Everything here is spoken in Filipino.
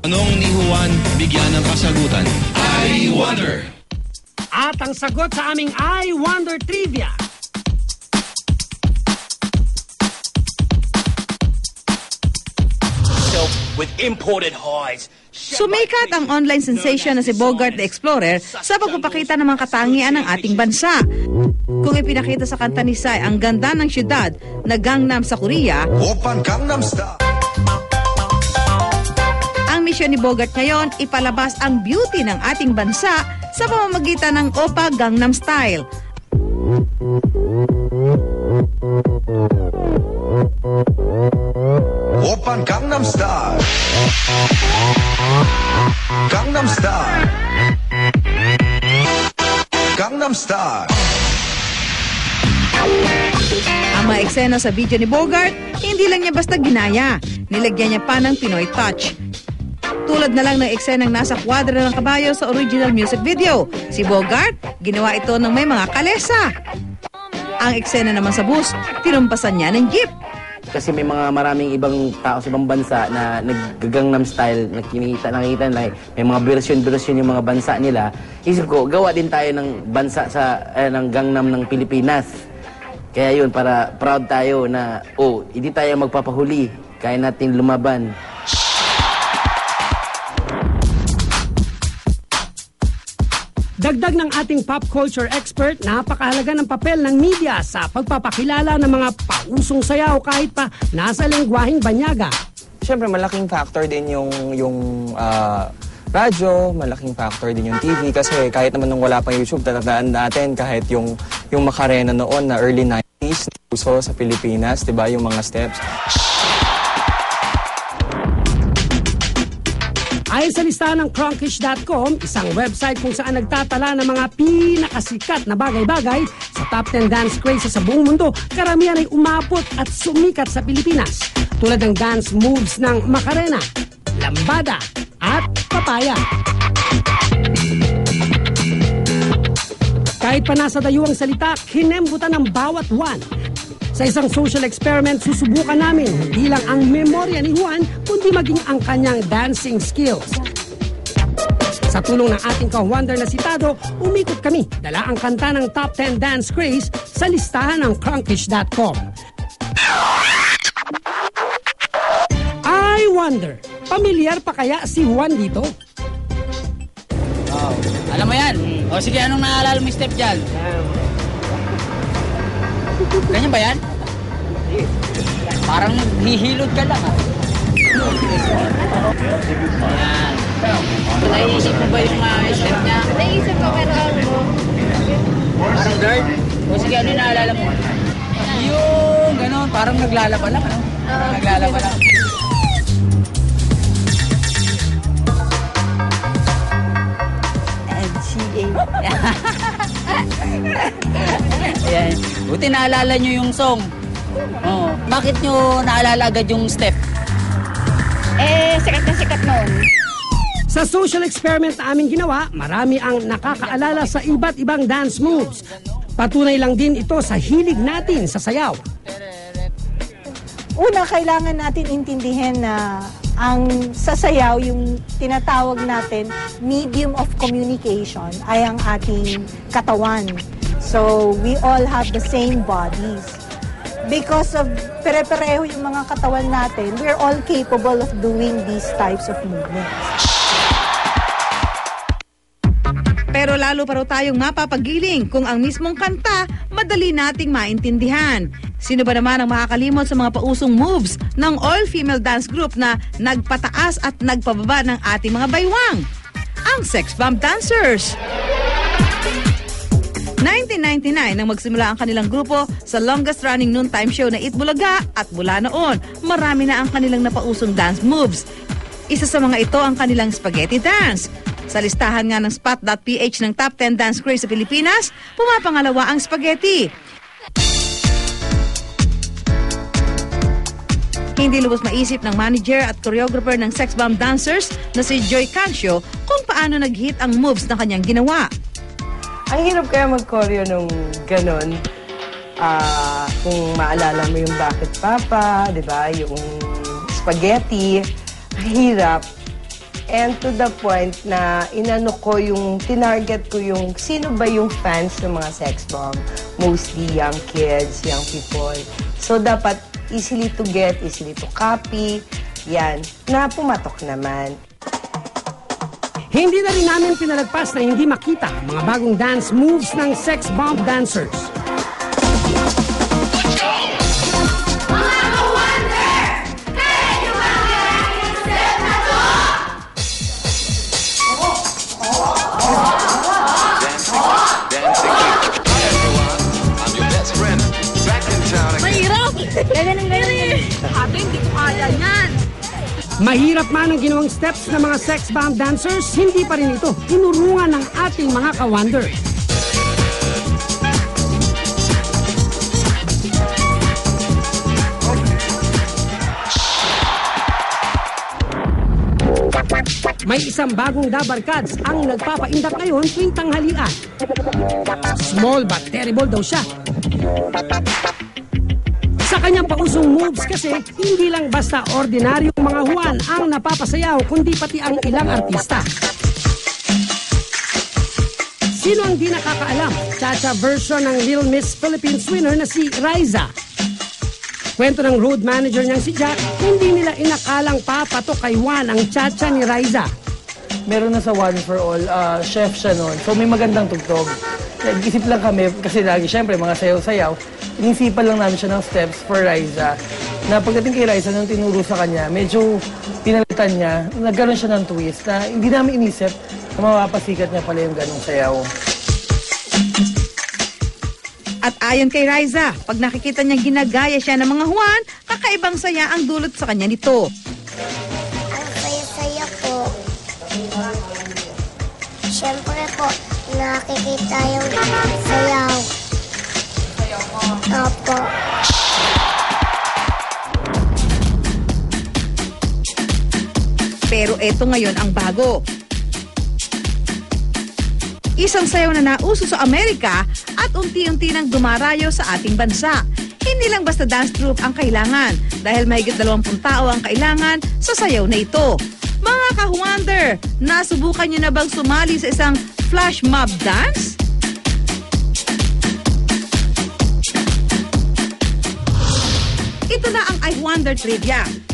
Tanong ni Juan, bigyan ng kasagutan. I wonder. At ang sagot sa aming I Wonder Trivia. with imported highs. Sumikat ang online sensation na si Bogart the Explorer sa pagpapakita ng mga katangian ng ating bansa. Kung ipinakita sa kanta ni Sai ang ganda ng syudad na Gangnam sa Korea, Open Gangnam Style. Ang misyon ni Bogart ngayon ipalabas ang beauty ng ating bansa sa pamamagitan ng Opa Gangnam Style. Open Gangnam Style. Gangnam Style. Gangnam Style. Ang mga eksena sa video ni Bogart, hindi lang niya basta ginaya. Nilagyan niya pa ng Pinoy touch. Tulad na lang ng eksenang nasa kwadra ng kabayo sa original music video. Si Bogart, ginawa ito ng may mga kalesa. Ang eksena naman sa bus, tinumpasan niya ng jeep. kasi may mga maraming ibang tao sa ibang bansa na naggagangnam style, nakikita, nakikita na may mga version-version yung mga bansa nila. Isip ko, gawa din tayo ng bansa sa eh, ng gangnam ng Pilipinas. Kaya yun, para proud tayo na, oh, hindi tayo magpapahuli. Kaya natin lumaban. Dagdag ng ating pop culture expert, napakahalaga ng papel ng media sa pagpapakilala ng mga pausong sayaw kahit pa nasa lengguaheng banyaga. Siyempre, malaking factor din yung, yung ah, radyo, malaking factor din yung TV kasi kahit naman nung wala pang YouTube, tatandaan natin kahit yung, yung Macarena noon na early 90s, uso sa Pilipinas, di ba, yung mga steps. Ayon sa listahan ng cronkish.com, isang website kung saan nagtatala ng mga pinakasikat na bagay-bagay sa top 10 dance crazes sa buong mundo, karamihan ay umabot at sumikat sa Pilipinas. Tulad ng dance moves ng Macarena, Lambada at Papaya. Kahit pa nasa dayuang salita, kinembutan ng bawat one. Sa isang social experiment, susubukan namin hindi lang ang memorya ni Juan, maging ang kanyang dancing skills. Sa tulong ng ating ka-wonder na sitado, umikot kami, dala ang kanta ng top 10 dance craze sa listahan ng cronkish.com. I wonder, pamilyar pa kaya si Juan dito? Alam mo yan? O sige, anong naalala mo step dyan? Ganyan ba yan? Parang hihilod ka lang ah. Naisip mo ba yung mga step niya? Naisip ko pero ano, Parang guard? O sige, ano yung naalala mo? Yung ganon, parang naglalaba lang ano? Parang naglalaba lang. Ayan. Buti naalala nyo yung song. Oh, bakit nyo naalala agad yung step? Eh, sikat na sikat noon. Sa social experiment na aming ginawa, marami ang nakakaalala sa iba't ibang dance moves. Patunay lang din ito sa hilig natin sa sayaw. Una, kailangan natin intindihin na ang sasayaw, yung tinatawag natin medium of communication, ay ang ating katawan. So, we all have the same bodies. Because of pere-pareho yung mga katawan natin, we're all capable of doing these types of movements. Pero lalo pa raw tayong mapapagiling kung ang mismong kanta madali nating maintindihan. Sino ba naman ang makakalimot sa mga pausong moves ng all-female dance group na nagpataas at nagpababa ng ating mga baywang? Ang Sex Bomb Dancers! 1999 nang magsimula ang kanilang grupo sa longest running noontime show na Itbulaga at mula noon, marami na ang kanilang napausong dance moves. Isa sa mga ito ang kanilang spaghetti dance. Sa listahan nga ng spot.ph ng top 10 dance craze sa Pilipinas, pumapangalawa ang spaghetti. Hindi lubos maisip ng manager at choreographer ng Sex Bomb Dancers na si Joy Cancio kung paano nag-hit ang moves na kanyang ginawa. Ang hirap kaya mag-choreo nung ganon. Ah, kung maalala mo yung Bakit Papa, di ba? Yung spaghetti. Hirap. And to the point na inano ko yung, tinarget ko yung sino ba yung fans ng mga sex bomb. Mostly young kids, young people. So dapat easily to get, easily to copy. Yan, na pumatok naman. Hindi na rin namin pinalagpas na hindi makita ang mga bagong dance moves ng sex bomb dancers. I'm your best friend. Back in town again. Mahirap! Ganun, ganun. Ate, hindi ko kaya yan. Mahirap man ang ginawang steps ng mga sex bomb dancers, hindi pa rin ito tinurungan ng ating mga ka-wonder. May isang bagong dabarkads ang nagpapaindak ngayon tuwing tanghalian. Small but terrible daw siya. Sa kanyang pausong moves kasi, hindi lang basta ordinaryong mga Juan ang napapasayaw, kundi pati ang ilang artista. Sino ang di nakakaalam? Chacha version ng Little Miss Philippines winner na si Riza. Kwento ng road manager niyang si Jack, hindi nila inakalang papatok kay Juan ang chacha ni Riza. meron na sa One for All, ah, chef siya noon. So may magandang tugtog. Nag-isip lang kami, kasi lagi syempre mga sayaw-sayaw, inisipan lang namin siya ng steps for Riza. Na pagdating kay Riza, nung tinuro sa kanya, medyo pinalitan niya, nagkaroon siya ng twist na hindi namin inisip na mapapasikat niya pala yung ganong sayaw. At ayon kay Riza, pag nakikita niya ginagaya siya ng mga Juan, kakaibang saya ang dulot sa kanya nito. Nakikita yung sayaw. Opo. Pero eto ngayon ang bago. Isang sayaw na nauso sa Amerika at unti-unti nang dumarayo sa ating bansa. Hindi lang basta dance troupe ang kailangan dahil mahigit 20 tao ang kailangan sa sayaw na ito. Mga ka-wonder, nasubukan nyo na bang sumali sa isang flash mob dance? Ito na ang I Wonder Trivia.